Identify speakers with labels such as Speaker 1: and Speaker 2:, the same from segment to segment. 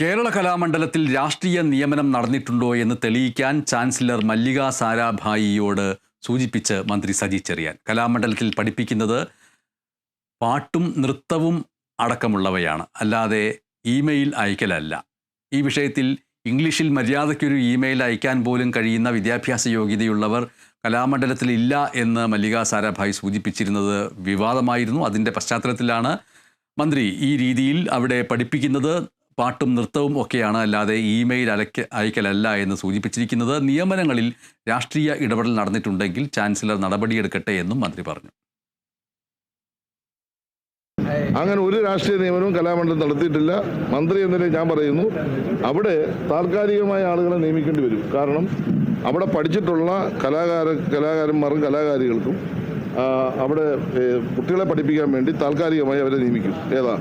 Speaker 1: കേരള കലാമണ്ഡലത്തിൽ രാഷ്ട്രീയ നിയമനം നടന്നിട്ടുണ്ടോ എന്ന് തെളിയിക്കാൻ ചാൻസലർ മല്ലിക സാരാഭായിയോട് സൂചിപ്പിച്ച് മന്ത്രി സജി ചെറിയാൻ. കലാമണ്ഡലത്തിൽ പഠിപ്പിക്കുന്നത് പാട്ടും നൃത്തവും അടക്കമുള്ളവയാണ്. അല്ലാതെ ഇമെയിൽ അയക്കലല്ല. ഈ വിഷയത്തിൽ ഇംഗ്ലീഷിൽ മര്യാദയ്ക്കൊരു ഇമെയിൽ അയക്കാൻ പോലും കഴിയുന്ന വിദ്യാഭ്യാസ യോഗ്യതയുള്ളവർ കലാമണ്ഡലത്തിൽ ഇല്ല എന്ന് മല്ലിക സാരാഭായി സൂചിപ്പിച്ചിരുന്നത് വിവാദമായിരുന്നു. അതിന്റെ പശ്ചാത്തലത്തിലാണ് മന്ത്രി ഈ രീതിയിൽ അവിടെ പഠിപ്പിക്കുന്നത്. പാട്ടും നൃത്തവും ഒക്കെയാണ് അല്ലാതെ ഇമെയിൽ അലക്ക അയക്കലല്ല എന്ന് സൂചിപ്പിച്ചിരിക്കുന്നത്. നിയമനങ്ങളിൽ രാഷ്ട്രീയ ഇടപെടൽ നടന്നിട്ടുണ്ടെങ്കിൽ ചാൻസലർ നടപടിയെടുക്കട്ടെ എന്നും മന്ത്രി പറഞ്ഞു.
Speaker 2: അങ്ങനെ ഒരു രാഷ്ട്രീയ നിയമനവും കലാമണ്ഡലം നടത്തിയിട്ടില്ല. മന്ത്രി എന്ന ഞാൻ പറയുന്നു. അവിടെ താൽക്കാലികമായ ആളുകളെ നിയമിക്കേണ്ടി വരും. കാരണം അവിടെ പഠിച്ചിട്ടുള്ള കലാകാര കലാകാരന്മാർക്കും കലാകാരികൾക്കും അവിടെ കുട്ടികളെ പഠിപ്പിക്കാൻ വേണ്ടി താൽക്കാലികമായി അവരെ നിയമിക്കും. ഏതാ?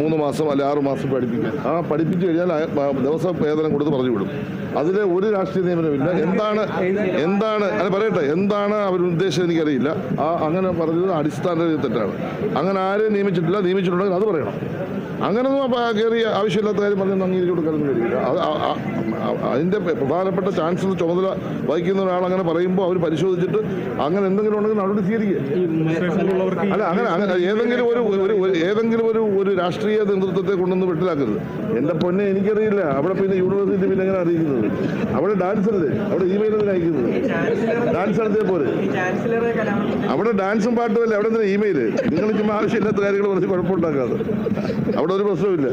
Speaker 2: മൂന്ന് മാസം അല്ലെ ആറ് മാസം പഠിപ്പിക്കാൻ. ആ പഠിപ്പിച്ചു കഴിഞ്ഞാൽ ദിവസം വേതനം കൊടുത്ത് പറഞ്ഞു വിടും. അതിൽ ഒരു രാഷ്ട്രീയ നിയമനമില്ല എന്താണ് എന്താണ് അല്ല പറയട്ടെ എന്താണ് അവർ ഉദ്ദേശം എനിക്കറിയില്ല. ആ അങ്ങനെ പറഞ്ഞത് അടിസ്ഥാന തെറ്റാണ്. അങ്ങനെ ആരെയും നിയമിച്ചിട്ടില്ല. നിയമിച്ചിട്ടുണ്ടെങ്കിൽ അത് പറയണം. അങ്ങനൊന്നും അപ്പൊ കയറി ആവശ്യമില്ലാത്ത കാര്യം പറഞ്ഞൊന്നും അംഗീകരിച്ചു കൊടുക്കാനൊന്നും കഴിയില്ല. അത് ആ- ആ- ആ- അതിന്റെ പ്രധാനപ്പെട്ട ചാൻസലർ ചുമതല വഹിക്കുന്ന ഒരാൾ അങ്ങനെ പറയുമ്പോൾ അവർ പരിശോധിച്ചിട്ട് അങ്ങനെ എന്തെങ്കിലും ഉണ്ടെങ്കിൽ നടപടി സ്വീകരിക്കുക. അല്ല അങ്ങനെ അങ്ങനെ ഏതെങ്കിലും ഒരു- ഏതെങ്കിലും ഒരു ഒരു രാഷ്ട്രീയ നേതൃത്വത്തെ കൊണ്ടൊന്ന് വെട്ടിലാക്കരുത്. എന്റെ പൊന്നെ എനിക്കറിയില്ല. അവിടെ പിന്നെ യൂണിവേഴ്സിറ്റി പിന്നെ എങ്ങനെ അറിയിക്കുന്നത്? അവിടെ ഡാൻസ് അല്ലേ? അവിടെ ഇമെയിൽ എന്തിനാ അയക്കുന്നത്? ഡാൻസ് നടത്തിയ പോലെ അവിടെ ഡാൻസും പാട്ടും അല്ലേ? അവിടെ എന്തിനാ ഇമെയിൽ നിങ്ങൾ ചുമ്മാ ആവശ്യമില്ലാത്ത കാര്യങ്ങൾ പറഞ്ഞ് കുഴപ്പമുണ്ടാക്കാതെ. അവിടെ ഒരു പ്രശ്നമില്ല